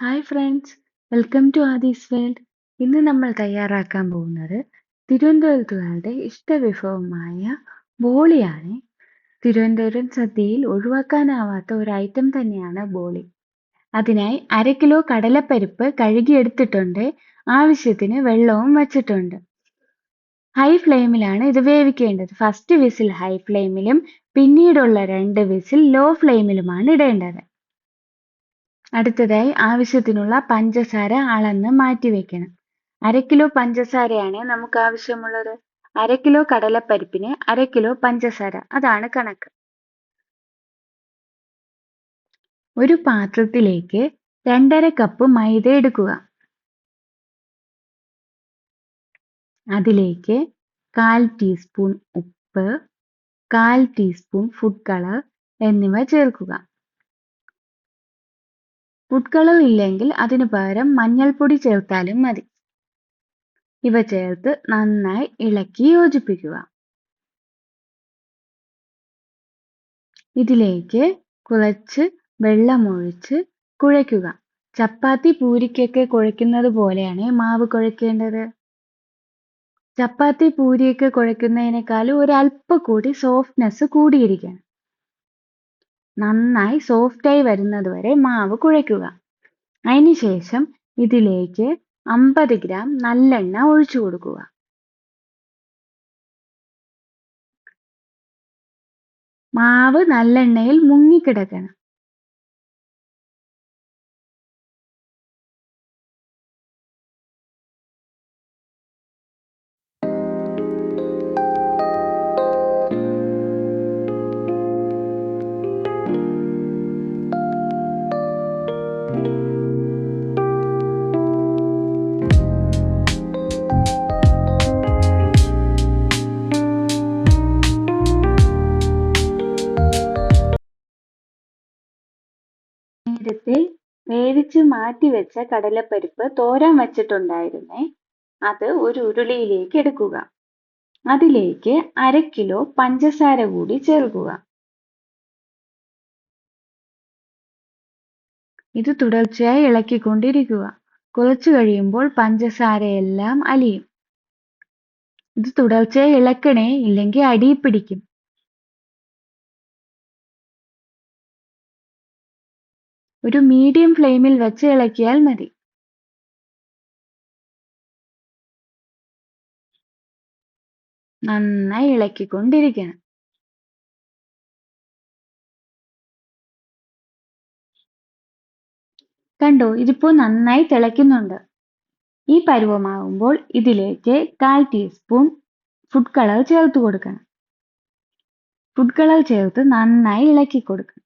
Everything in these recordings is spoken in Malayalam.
Hi friends welcome to Aadhi's world ഇന്ന് നമ്മൾ തയ്യാറാക്കാൻ പോകുന്നത് തിരുവനന്തപുരത്തുകാരുടെ ഇഷ്ട വിഭവമായ ബോളിയാണ്. തിരുവനന്തപുരം സദ്യയിൽ ഒഴിവാക്കാനാവാത്ത ഒരു ഐറ്റം തന്നെയാണ് ബോളി. അതിനായി അര കിലോ കടലപ്പരിപ്പ് കഴുകിയെടുത്തിട്ടുണ്ട്. ആവശ്യത്തിന് വെള്ളവും വച്ചിട്ടുണ്ട്. ഹൈ ഫ്ലെയിമിലാണ് ഇത് വേവിക്കേണ്ടത്. ഫസ്റ്റ് വിസിൽ ഹൈ ഫ്ലെയിമിലും പിന്നീടുള്ള രണ്ട് വിസിൽ ലോ ഫ്ലെയിമിലുമാണ് ഇടേണ്ടത്. അടുത്തതായി ആവശ്യത്തിനുള്ള പഞ്ചസാര അളന്ന് മാറ്റി വെക്കണം. അര കിലോ പഞ്ചസാരയാണ് നമുക്ക് ആവശ്യമുള്ളത്. അര കിലോ കടലപ്പരിപ്പിന് അര കിലോ പഞ്ചസാര. അതാണ് കണക്ക്. ഒരു പാത്രത്തിലേക്ക് രണ്ടര കപ്പ് മൈദ എടുക്കുക. അതിലേക്ക് കാൽ ടീസ്പൂൺ ഉപ്പ് കാൽ ടീസ്പൂൺ ഫുഡ് കളർ എന്നിവ ചേർക്കുക. കളർ ഇല്ലെങ്കിൽ അതിനു പകരം മഞ്ഞൾപ്പൊടി ചേർത്താലും മതി. ഇവ ചേർത്ത് നന്നായി ഇളക്കി യോജിപ്പിക്കുക. ഇതിലേക്ക് കുറച്ച് വെള്ളമൊഴിച്ച് കുഴയ്ക്കുക. ചപ്പാത്തി പൂരിക്കൊക്കെ കുഴയ്ക്കുന്നത് പോലെയാണ് മാവ് കുഴയ്ക്കേണ്ടത്. ചപ്പാത്തി പൂരിയൊക്കെ കുഴയ്ക്കുന്നതിനേക്കാളും ഒരല്പം കൂടി സോഫ്റ്റ്നെസ് കൂടിയിരിക്കണം. നന്നായി സോഫ്റ്റായി വരുന്നത് വരെ മാവ് കുഴയ്ക്കുക. അതിനുശേഷം ഇതിലേക്ക് അമ്പത് ഗ്രാം നല്ലെണ്ണ ഒഴിച്ചു കൊടുക്കുക. മാവ് നല്ലെണ്ണയിൽ മുങ്ങിക്കിടക്കണം. വേവിച്ച് മാറ്റി വെച്ച കടലപ്പരിപ്പ് തോരാൻ വച്ചിട്ടുണ്ടായിരുന്നേ. അത് ഒരു ഉരുളിയിലേക്ക് എടുക്കുക. അതിലേക്ക് അര കിലോ പഞ്ചസാര കൂടി ചേർക്കുക. ഇത് തുടർച്ചയായി ഇളക്കിക്കൊണ്ടിരിക്കുക. കുറച്ചു കഴിയുമ്പോൾ പഞ്ചസാരയെല്ലാം അലിയും. ഇത് തുടർച്ചയായി ഇളക്കണേ ഇല്ലെങ്കിൽ അടിയിൽ പിടിക്കും. ഒരു മീഡിയം ഫ്ലെയിമിൽ വെച്ച് ഇളക്കിയാൽ മതി. നന്നായി ഇളക്കിക്കൊണ്ടിരിക്കണം. കണ്ടോ ഇതിപ്പോ നന്നായി തിളയ്ക്കുന്നുണ്ട്. ഈ പരുവമാകുമ്പോൾ ഇതിലേക്ക് കാൽ ടീസ്പൂൺ ഫുഡ് കളർ ചേർത്ത് കൊടുക്കണം. ഫുഡ് കളർ ചേർത്ത് നന്നായി ഇളക്കി കൊടുക്കണം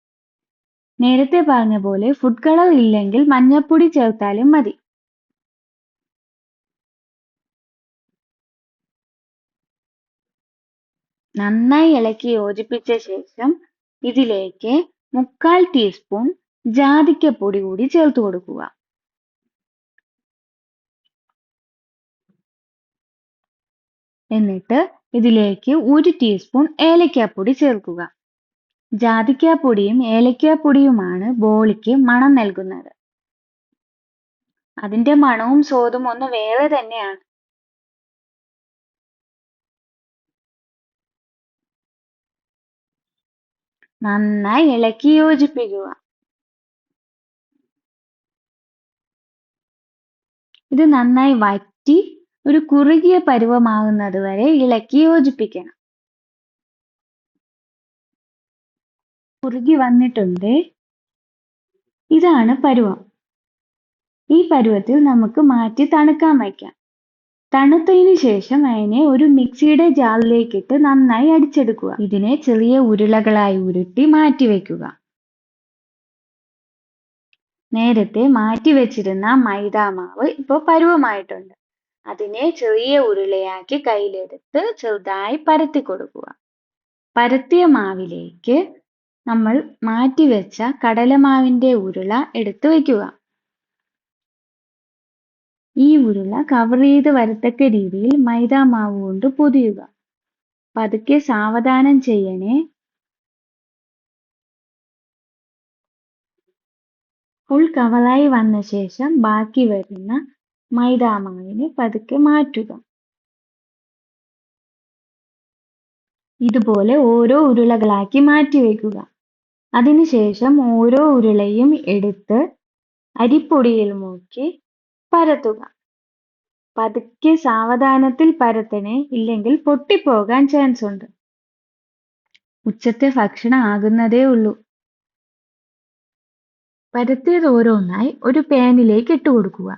നേരത്തെ പറഞ്ഞ പോലെ ഫുഡ് കളർ ഇല്ലെങ്കിൽ മഞ്ഞപ്പൊടി ചേർത്താലും മതി. നന്നായി ഇളക്കി യോജിപ്പിച്ച ശേഷം ഇതിലേക്ക് മുക്കാൽ ടീസ്പൂൺ ജാതിക്കപ്പൊടി കൂടി ചേർത്ത് കൊടുക്കുക. എന്നിട്ട് ഇതിലേക്ക് ഒരു ടീസ്പൂൺ ഏലക്കാപ്പൊടി ചേർക്കുക. ജാതിക്കാപ്പൊടിയും ഏലക്കാപ്പൊടിയുമാണ് ബോളിക്ക് മണം നൽകുന്നത്. അതിന്റെ മണവും സ്വാദും ഒന്ന് വേറെ തന്നെയാണ്. നന്നായി ഇളക്കി യോജിപ്പിക്കുക ഇത് നന്നായി വറ്റി ഒരു കുറുകിയ പരുവമാകുന്നത് വരെ ഇളക്കി യോജിപ്പിക്കണം കുറുകി വന്നിട്ടുണ്ട്. ഇതാണ് പരുവം. ഈ പരുവത്തിൽ നമുക്ക് മാറ്റി തണുക്കാൻ വയ്ക്കാം. തണുത്തതിന് ശേഷം അതിനെ ഒരു മിക്സിയുടെ ജാറിലേക്കിട്ട് നന്നായി അടിച്ചെടുക്കുക. ഇതിനെ ചെറിയ ഉരുളകളായി ഉരുട്ടി മാറ്റി വയ്ക്കുക. നേരത്തെ മാറ്റി വെച്ചിരുന്ന മൈദാമാവ് ഇപ്പോൾ പരുവമായിട്ടുണ്ട്. അതിനെ ചെറിയ ഉരുളയാക്കി കയ്യിലെടുത്ത് ചെറുതായി പരത്തി കൊടുക്കുക. പരത്തിയ മാവിലേക്ക് നമ്മൾ മാറ്റി വെച്ച കടലമാവിന്റെ ഉരുള എടുത്തു വയ്ക്കുക. ഈ ഉരുള കവർ ചെയ്ത് വരത്തക്ക രീതിയിൽ മൈദാമാവ് കൊണ്ട് പൊതിയുക. പതുക്കെ സാവധാനം ചെയ്യണേ. ഫുൾ കവറായി വന്ന ശേഷം ബാക്കി വരുന്ന മൈദാമാവിനെ പതുക്കെ മാറ്റുക. ഇതുപോലെ ഓരോ ഉരുളകളാക്കി മാറ്റി വെക്കുക അതിനുശേഷം ഓരോ ഉരുളയും എടുത്ത് അരിപ്പൊടിയിൽ മുക്കി പരത്തുക. പതുക്കെ സാവധാനത്തിൽ പരത്തണേ ഇല്ലെങ്കിൽ പൊട്ടിപ്പോകാൻ ചാൻസ് ഉണ്ട്. ഉച്ചത്തെ ഭക്ഷണം ആകുന്നതേ ഉള്ളൂ. പരത്തിയത് ഓരോന്നായി ഒരു പാനിലേക്ക് ഇട്ട് കൊടുക്കുക.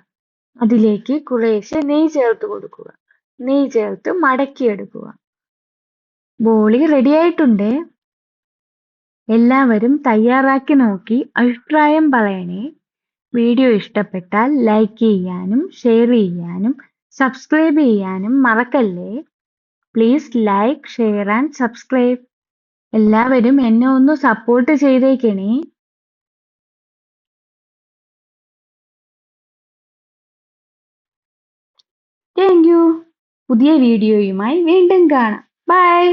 അതിലേക്ക് കുറേശ്ശെ നെയ്യ് ചേർത്ത് കൊടുക്കുക. നെയ്യ് ചേർത്ത് മടക്കിയെടുക്കുക. ബോളി റെഡി ആയിട്ടുണ്ട്. എല്ലാവരും തയ്യാറാക്കി നോക്കി അഭിപ്രായം പറയണേ. വീഡിയോ ഇഷ്ടപ്പെട്ടാൽ ലൈക്ക് ചെയ്യാനും ഷെയർ ചെയ്യാനും സബ്സ്ക്രൈബ് ചെയ്യാനും മറക്കല്ലേ? Please like share and subscribe എല്ലാവരും എന്നെ ഒന്ന് സപ്പോർട്ട് ചെയ്തേക്കണേ. താങ്ക് യു പുതിയ വീഡിയോയുമായി വീണ്ടും കാണാം. ബൈ